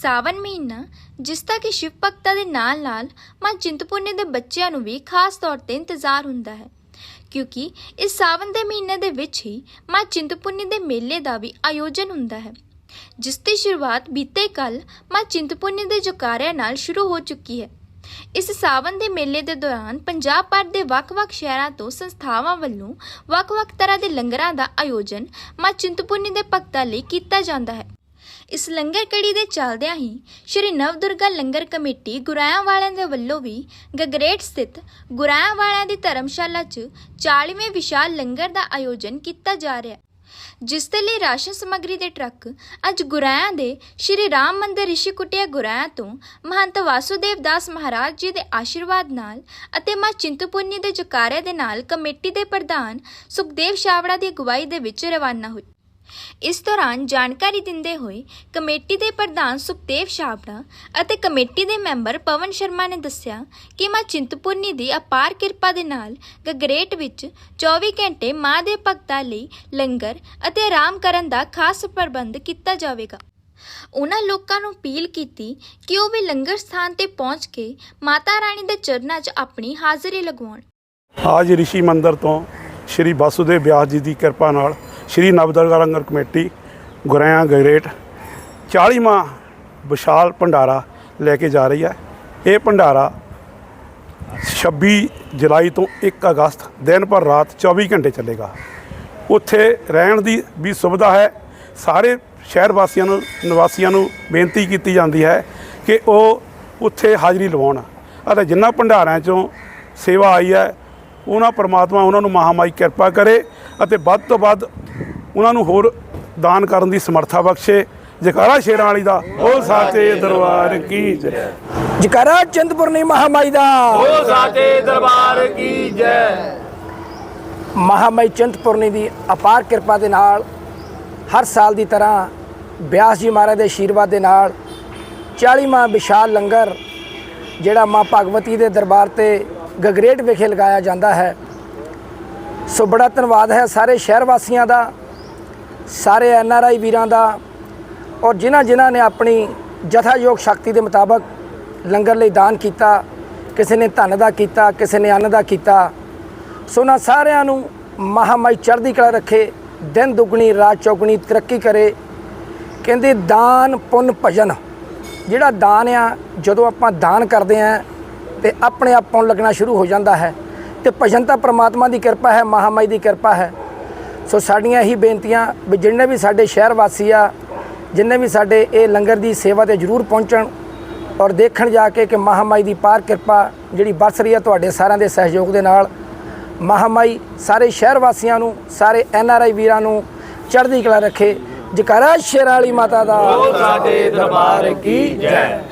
ਸਾਵਨ ਮਹੀਨਾ, ਜਿਸ ਦਾ ਕਿ ਸ਼ਿਵ ਭਗਤਾਂ ਦੇ ਨਾਲ ਨਾਲ ਮਾਂ ਚਿੰਤਪੁਰਨੀ ਦੇ ਬੱਚਿਆਂ ਨੂੰ ਵੀ ਖਾਸ ਤੌਰ ਤੇ ਇੰਤਜ਼ਾਰ ਹੁੰਦਾ ਹੈ। ਕਿਉਂਕਿ ਇਸ ਸਾਵਨ ਦੇ ਮਹੀਨੇ ਦੇ ਵਿੱਚ ਹੀ ਮਾਂ ਚਿੰਤਪੁਰਨੀ ਦੇ ਮੇਲੇ ਦਾ ਵੀ ਆਯੋਜਨ ਹੁੰਦਾ ਹੈ, ਜਿਸ ਦੀ ਸ਼ੁਰੂਆਤ ਬੀਤੇ ਕੱਲ ਮਾਂ ਚਿੰਤਪੁਰਨੀ ਦੇ ਜੁਕਾਰਿਆਂ ਨਾਲ ਸ਼ੁਰੂ ਹੋ ਚੁੱਕੀ ਹੈ। ਇਸ ਸਾਵਨ ਦੇ ਮੇਲੇ ਦੇ ਦੌਰਾਨ ਪੰਜਾਬ ਭਰ ਦੇ ਵੱਖ-ਵੱਖ ਸ਼ਹਿਰਾਂ ਤੋਂ ਸੰਸਥਾਵਾਂ ਵੱਲੋਂ ਵੱਖ-ਵੱਖ ਤਰ੍ਹਾਂ ਦੇ ਲੰਗਰਾਂ ਦਾ ਆਯੋਜਨ ਮਾਂ ਚਿੰਤਪੁਰਨੀ ਦੇ ਭਗਤਾਂ ਲਈ ਕੀਤਾ ਜਾਂਦਾ ਹੈ। ਇਸ ਲੰਗਰ ਕੜੀ ਦੇ ਚੱਲਦਿਆਂ ਹੀ ਸ਼੍ਰੀ ਨਵਦੁਰਗਾ ਲੰਗਰ ਕਮੇਟੀ ਗੁਰਾਇਆ ਵਾਲਿਆਂ ਦੇ ਵੱਲੋਂ ਵੀ ਗਗਰੇਟ ਸਥਿਤ ਗੁਰਾਇਆ ਵਾਲਿਆਂ ਦੀ ਧਰਮਸ਼ਾਲਾ 'ਚ 40ਵੇਂ ਵਿਸ਼ਾਲ ਲੰਗਰ ਦਾ ਆਯੋਜਨ ਕੀਤਾ ਜਾ ਰਿਹਾ ਹੈ, ਜਿਸ ਦੇ ਲਈ ਰਾਸ਼ਨ ਸਮੱਗਰੀ ਦੇ ਟਰੱਕ ਅੱਜ ਗੁਰਾਇਆ ਦੇ ਸ਼੍ਰੀ ਰਾਮ ਮੰਦਿਰ ਰਿਸ਼ੀ ਕੁਟਿਆ ਗੁਰਾਇਆ ਤੋਂ ਮਹੰਤ ਵਾਸੂਦੇਵ ਦਾਸ ਮਹਾਰਾਜ ਜੀ ਦੇ ਆਸ਼ੀਰਵਾਦ ਨਾਲ ਅਤੇ ਮਾਂ ਚਿੰਤਪੁਰਨੀ ਦੇ ਜਕਾਰੇ ਦੇ ਨਾਲ ਕਮੇਟੀ ਦੇ ਪ੍ਰਧਾਨ ਸੁਖਦੇਵ ਸ਼ਾਵੜਾ ਦੀ ਅਗਵਾਈ ਦੇ ਵਿੱਚ ਰਵਾਨਾ ਹੋਏ ਇਸ ਦੌਰਾਨ ਜਾਣਕਾਰੀ ਦਿੰਦੇ ਹੋਏ ਕਮੇਟੀ ਦੇ ਪ੍ਰਧਾਨ ਸੁਖਦੇਵ ਛਾਬੜਾ ਅਤੇ ਕਮੇਟੀ ਦੇ ਮੈਂਬਰ ਪਵਨ ਸ਼ਰਮਾ ਨੇ ਦੱਸਿਆ ਕਿ ਮਾਂ ਚਿੰਤਪੁਰਨੀ ਦੀ ਅਪਾਰ ਕਿਰਪਾ ਦੇ ਨਾਲ ਗਗਰੇਟ ਵਿੱਚ 24 ਘੰਟੇ ਮਾਂ ਦੇ ਭਗਤਾਂ ਲਈ ਲੰਗਰ ਅਤੇ ਆਰਾਮ ਕਰਨ ਦਾ ਖਾਸ ਪ੍ਰਬੰਧ ਕੀਤਾ ਜਾਵੇਗਾ। ਉਹਨਾਂ ਲੋਕਾਂ ਨੂੰ ਅਪੀਲ ਕੀਤੀ ਕਿ ਉਹ ਵੀ ਲੰਗਰ ਸਥਾਨ ਤੇ ਪਹੁੰਚ ਕੇ ਮਾਤਾ ਰਾਣੀ ਦੇ ਚਰਨਾਂ 'ਚ ਆਪਣੀ ਹਾਜ਼ਰੀ ਲਗਵਾਉਣ। ਆਜ ਰਿਸ਼ੀ ਮੰਦਰ ਤੋਂ ਸ਼੍ਰੀ ਵਾਸੁਦੇਵ ਵਿਆਸ ਜੀ ਦੀ ਕਿਰਪਾ ਨਾਲ ਸ਼੍ਰੀ ਨਵਦੁਰਗਾ ਲੰਗਰ ਕਮੇਟੀ, ਗੁਰੈਆਂ ਗਰੇਟ 40ਵਾਂ ਵਿਸ਼ਾਲ ਭੰਡਾਰਾ ਲੈ ਕੇ ਜਾ ਰਹੀ ਹੈ। ਇਹ ਭੰਡਾਰਾ 26 ਜੁਲਾਈ ਤੋਂ 1 ਅਗਸਤ, ਦਿਨ ਭਰ ਰਾਤ 24 ਘੰਟੇ ਚੱਲੇਗਾ। ਉੱਥੇ ਰਹਿਣ ਦੀ ਵੀ ਸੁਵਿਧਾ ਹੈ। ਸਾਰੇ ਸ਼ਹਿਰ ਵਾਸੀਆਂ ਨੂੰ, ਨਿਵਾਸੀਆਂ ਨੂੰ ਬੇਨਤੀ ਕੀਤੀ ਜਾਂਦੀ ਹੈ ਕਿ ਉਹ ਉੱਥੇ ਹਾਜ਼ਰੀ ਲਵਾਉਣ। ਅਤੇ ਜਿਨ੍ਹਾਂ ਭੰਡਾਰਿਆਂ ਚੋਂ ਸੇਵਾ ਆਈ ਹੈ ਉਹਨਾਂ ਪ੍ਰਮਾਤਮਾ ਉਹਨਾਂ ਨੂੰ ਮਹਾਮਾਈ ਕਿਰਪਾ ਕਰੇ ਅਤੇ ਵੱਧ ਤੋਂ ਵੱਧ ਉਹਨਾਂ ਨੂੰ ਹੋਰ ਦਾਨ ਕਰਨ ਦੀ ਸਮਰੱਥਾ ਬਖਸ਼ੇ। ਜਕਾਰਾ ਸ਼ੇਰਾਂ ਵਾਲੀ ਦਾ ਉਹ ਸਾਚੇ ਦਰਬਾਰ ਕੀ ਜੈ। ਜਕਾਰਾ ਚਿੰਤਪੁਰਨੀ ਮਹਾਮਾਈ ਦਾ। ਉਹ ਸਾਚੇ ਦਰਬਾਰ ਕੀ ਜੈ। ਮਹਾਮਾਈ ਚਿੰਤਪੁਰਨੀ ਦੀ ਅਪਾਰ ਕਿਰਪਾ ਦੇ ਨਾਲ ਹਰ ਸਾਲ ਦੀ ਤਰ੍ਹਾਂ ਬਿਆਸ ਜੀ ਮਹਾਰਾਜ ਦੇ ਆਸ਼ੀਰਵਾਦ ਦੇ ਨਾਲ 40ਵਾਂ ਵਿਸ਼ਾਲ ਲੰਗਰ ਜਿਹੜਾ ਮਾਂ ਭਗਵਤੀ ਦੇ ਦਰਬਾਰ ਤੇ ਗਗਰੇਟ ਵਿਖੇ ਲਗਾਇਆ ਜਾਂਦਾ ਹੈ। ਸੋ ਬੜਾ ਧੰਨਵਾਦ ਹੈ ਸਾਰੇ ਸ਼ਹਿਰ ਵਾਸੀਆਂ ਦਾ, ਸਾਰੇ ਐਨ ਆਰ ਆਈ ਵੀਰਾਂ ਦਾ ਔਰ ਜਿਨ੍ਹਾਂ ਜਿਨ੍ਹਾਂ ਨੇ ਆਪਣੀ ਜਥਾਯੋਗ ਸ਼ਕਤੀ ਦੇ ਮੁਤਾਬਕ ਲੰਗਰ ਲਈ ਦਾਨ ਕੀਤਾ, ਕਿਸੇ ਨੇ ਧਨ ਦਾ ਕੀਤਾ, ਕਿਸੇ ਨੇ ਅੰਨ ਦਾ ਕੀਤਾ। ਸੋ ਉਹਨਾਂ ਸਾਰਿਆਂ ਨੂੰ ਮਹਾਮਾਈ ਚੜ੍ਹਦੀ ਕਲਾ ਰੱਖੇ, ਦਿਨ ਦੁਗਣੀ, ਰਾਤ ਚੌਗਣੀ ਤਰੱਕੀ ਕਰੇ। ਕਹਿੰਦੇ ਦਾਨ ਪੁੰਨ ਭਜਨ, ਜਿਹੜਾ ਦਾਨ ਆ, ਜਦੋਂ ਆਪਾਂ ਦਾਨ ਕਰਦੇ ਆ ਤੇ ਆਪਣੇ ਆਪ ਪਾਉਣ ਲੱਗਣਾ ਸ਼ੁਰੂ ਹੋ ਜਾਂਦਾ ਹੈ ਤੇ ਭਜਨ ਤਾਂ ਪ੍ਰਮਾਤਮਾ ਦੀ ਕਿਰਪਾ ਹੈ, ਮਹਾਮਾਈ ਦੀ ਕਿਰਪਾ ਹੈ। ਸੋ ਸਾਡੀਆਂ ਇਹੀ ਬੇਨਤੀਆਂ ਵੀ ਜਿੰਨੇ ਵੀ ਸਾਡੇ ਸ਼ਹਿਰ ਵਾਸੀ ਆ, ਜਿੰਨੇ ਵੀ ਸਾਡੇ ਇਹ ਲੰਗਰ ਦੀ ਸੇਵਾ ਤੇ ਜਰੂਰ ਪਹੁੰਚਣ ਔਰ ਦੇਖਣ ਜਾ ਕੇ ਕਿ ਮਹਾਮਾਈ ਦੀ ਪਾਰ ਕਿਰਪਾ ਜਿਹੜੀ ਬਰਸ ਰਹੀ ਹੈ ਤੁਹਾਡੇ ਸਾਰਿਆਂ ਦੇ ਸਹਿਯੋਗ ਦੇ ਨਾਲ ਮਹਾਮਾਈ ਸਾਰੇ ਸ਼ਹਿਰ ਵਾਸੀਆਂ ਨੂੰ, ਸਾਰੇ ਐਨ ਆਰ ਆਈ ਵੀਰਾਂ ਨੂੰ ਚੜ੍ਹਦੀ ਕਲਾ ਰੱਖੇ। ਜਕਾਰਾ ਸ਼ੇਰਾਂ ਵਾਲੀ ਮਾਤਾ ਦਾ। ਉਹ ਦਰਬਾਰ ਕੀ ਜੈ